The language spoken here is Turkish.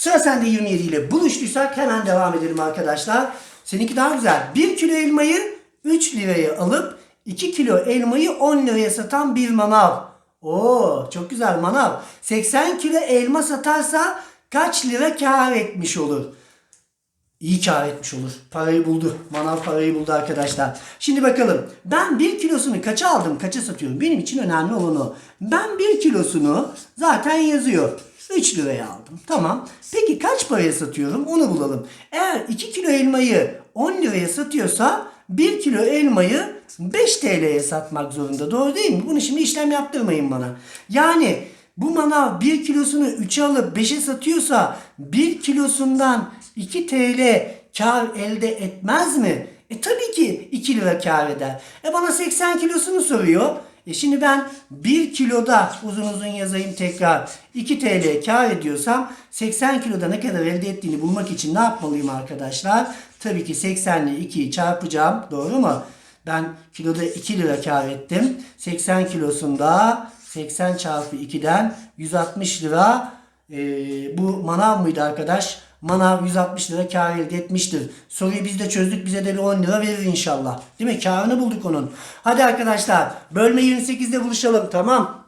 Sıra sende 27 ile buluştuysak hemen devam edelim arkadaşlar. Seninki daha güzel. 1 kilo elmayı 3 liraya alıp 2 kilo elmayı 10 liraya satan bir manav. Oo çok güzel manav. 80 kilo elma satarsa kaç lira kar etmiş olur? İyi kar etmiş olur. Parayı buldu. Manav parayı buldu arkadaşlar. Şimdi bakalım. Ben 1 kilosunu kaça aldım, kaça satıyorum? Benim için önemli olan o. Ben 1 kilosunu zaten yazıyor. 3 liraya aldım. Tamam. Peki kaç paraya satıyorum? Onu bulalım. Eğer 2 kilo elmayı 10 liraya satıyorsa 1 kilo elmayı 5 TL'ye satmak zorunda. Doğru değil mi? Bunu şimdi işlem yaptırmayın bana. Yani bu manav 1 kilosunu 3'e alıp 5'e satıyorsa 1 kilosundan 2 TL kar elde etmez mi? E tabii ki 2 lira kar eder. E bana 80 kilosunu soruyor. E şimdi ben 1 kiloda uzun uzun yazayım tekrar 2 TL kar ediyorsam 80 kiloda ne kadar elde ettiğini bulmak için ne yapmalıyım arkadaşlar? Tabii ki 80 ile 2'yi çarpacağım. Doğru mu? Ben kiloda 2 lira kar ettim. 80 kilosunda 80 çarpı 2'den 160 lira ee, bu manav mıydı arkadaş? Manav 160 lira kar elde etmiştir. Soruyu biz de çözdük. Bize de bir 10 lira verir inşallah. Değil mi? Karını bulduk onun. Hadi arkadaşlar. Bölme 28'de buluşalım. Tamam.